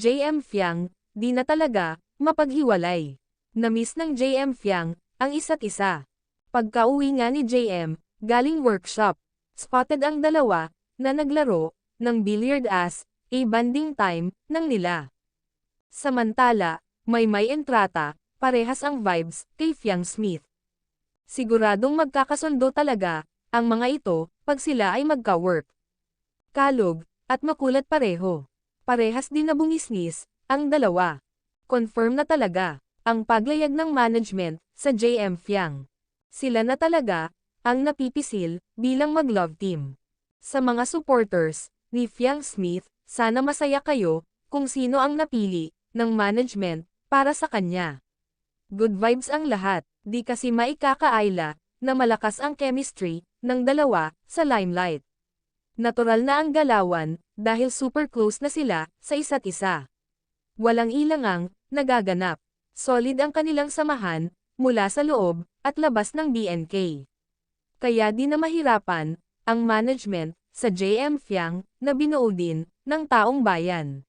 JM Fiang, di na talaga, mapaghiwalay. Namiss ng JM Fiang, ang isa't isa. Pagka-uwi nga ni JM, galing workshop, spotted ang dalawa, na naglaro, ng billiard as, a banding time, ng nila. Samantala, may may entrata, parehas ang vibes, kay Fiang Smith. Siguradong magkakasundo talaga, ang mga ito, pag sila ay magka-work. Kalog, at makulat pareho. Parehas din na bungisnis, ang dalawa. Confirm na talaga, ang paglayag ng management, sa JM Fiang. Sila na talaga, ang napipisil, bilang mag-love team. Sa mga supporters, ni Fiang Smith, sana masaya kayo, kung sino ang napili, ng management, para sa kanya. Good vibes ang lahat, di kasi maikakaayla, na malakas ang chemistry, ng dalawa, sa limelight. Natural na ang galawan, dahil super close na sila, sa isa't isa. Walang ilangang, nagaganap. Solid ang kanilang samahan, mula sa loob, at labas ng BNK. Kaya di na mahirapan, ang management, sa JM Fiang, na binuo din, ng taong bayan.